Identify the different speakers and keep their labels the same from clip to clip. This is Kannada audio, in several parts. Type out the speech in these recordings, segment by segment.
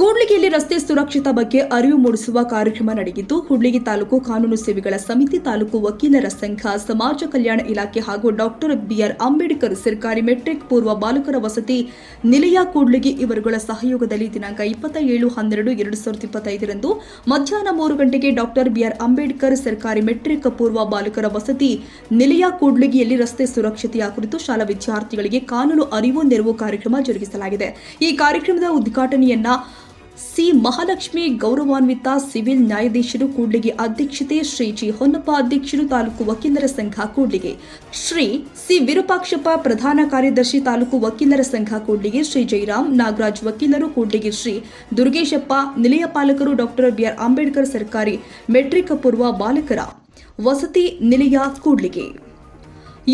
Speaker 1: ಕೂಡ್ಲಿಗಿಯಲ್ಲಿ ರಸ್ತೆ ಸುರಕ್ಷತಾ ಬಗ್ಗೆ ಅರಿವು ಮೂಡಿಸುವ ಕಾರ್ಯಕ್ರಮ ನಡೆಯಿತು. ಕೂಡ್ಲಿಗಿ ತಾಲೂಕು ಕಾನೂನು ಸೇವೆಗಳ ಸಮಿತಿ ತಾಲೂಕು ವಕೀಲರ ಸಂಘ, ಸಮಾಜ ಕಲ್ಯಾಣ ಇಲಾಖೆ ಹಾಗೂ ಡಾಕ್ಟರ್ ಬಿಆರ್ ಅಂಬೇಡ್ಕರ್ ಸರ್ಕಾರಿ ಮೆಟ್ರಿಕ್ ಪೂರ್ವ ಬಾಲಕರ ವಸತಿ ನಿಲಯ ಕೂಡ್ಲಿಗಿ ಇವರುಗಳ ಸಹಯೋಗದಲ್ಲಿ ದಿನಾಂಕ ಇಪ್ಪತ್ತ ಏಳು ಹನ್ನೆರಡು ಎರಡು ಸಾವಿರದ ಇಪ್ಪತ್ತೈದರಂದು ಮಧ್ಯಾಹ್ನ ಮೂರು ಗಂಟೆಗೆ ಡಾಕ್ಟರ್ ಬಿಆರ್ ಅಂಬೇಡ್ಕರ್ ಸರ್ಕಾರಿ ಮೆಟ್ರಿಕ್ ಪೂರ್ವ ಬಾಲಕರ ವಸತಿ ನಿಲಯ ಕೂಡ್ಲಿಗಿಯಲ್ಲಿ ರಸ್ತೆ ಸುರಕ್ಷತೆಯ ಕುರಿತು ಶಾಲಾ ವಿದ್ಯಾರ್ಥಿಗಳಿಗೆ ಕಾನೂನು ಅರಿವು ನೆರವು ಕಾರ್ಯಕ್ರಮ ಜರುಗಿಸಲಾಗಿದೆ. ಈ ಕಾರ್ಯಕ್ರಮದ ಉದ್ಘಾಟನೆಯನ್ನ ಸಿ ಮಹಾಲಕ್ಷ್ಮಿ ಗೌರವಾನ್ವಿತ ಸಿವಿಲ್ ನ್ಯಾಯಾಧೀಶರು ಕೂಡ್ಲಿಗೆ ಅಧ್ಯಕ್ಷತೆ, ಶ್ರೀ ಜಿ ಹೊನ್ನಪ್ಪ ಅಧ್ಯಕ್ಷರು ತಾಲೂಕು ವಕೀಲರ ಸಂಘ ಕೂಡ್ಲಿಗೆ. ಶ್ರೀ ಸಿ ವಿರೂಪಾಕ್ಷಪ್ಪ ಪ್ರಧಾನ ಕಾರ್ಯದರ್ಶಿ ತಾಲೂಕು ವಕೀಲರ ಸಂಘ ಕೂಡ್ಲಿಗೆ, ಶ್ರೀ ಜೈರಾಮ್ ನಾಗರಾಜ್ ವಕೀಲರು ಕೂಡ್ಲಿಗೆ, ಶ್ರೀ ದುರ್ಗೇಶಪ್ಪ ನಿಲಯ ಪಾಲಕರು ಡಾಕ್ಟರ್ ಬಿಆರ್ ಅಂಬೇಡ್ಕರ್ ಸರ್ಕಾರಿ ಮೆಟ್ರಿಕ್ ಪೂರ್ವ ಬಾಲಕರ ವಸತಿ ನಿಲಯ ಕೂಡ್ಲಿಗೆ.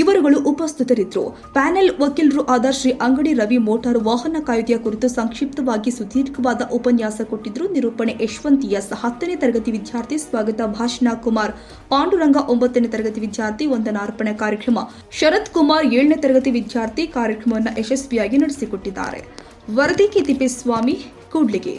Speaker 1: ಇವರುಗಳು ಉಪಸ್ಥಿತರಿದ್ದರು. ಪ್ಯಾನೆಲ್ ವಕೀಲರು ಆದ ಶ್ರೀ ಅಂಗಡಿ ರವಿ ಮೋಟಾರು ವಾಹನ ಕಾಯ್ದೆಯ ಕುರಿತು ಸಂಕ್ಷಿಪ್ತವಾಗಿ ಸುದೀರ್ಘವಾದ ಉಪನ್ಯಾಸ ಕೊಟ್ಟಿದ್ದರು ನಿರೂಪಣೆ ಯಶವಂತ್ ಎಸ್ ಹತ್ತನೇ ತರಗತಿ ವಿದ್ಯಾರ್ಥಿ ಸ್ವಾಗತ ಭಾಷಣ ಕುಮಾರ್. ಪಾಂಡುರಂಗ ಒಂಬತ್ತನೇ ತರಗತಿ ವಿದ್ಯಾರ್ಥಿ ವಂದನಾರ್ಪಣೆ ಕಾರ್ಯಕ್ರಮ. ಶರತ್ ಕುಮಾರ್ ಏಳನೇ ತರಗತಿ ವಿದ್ಯಾರ್ಥಿ ಕಾರ್ಯಕ್ರಮವನ್ನು ಯಶಸ್ವಿಯಾಗಿ ನಡೆಸಿಕೊಟ್ಟಿದ್ದಾರೆ. ವರದಿ ಕೆ ತಿಪ್ಪೇಸ್ವಾಮಿ ಕೂಡ್ಲಿಗೆ.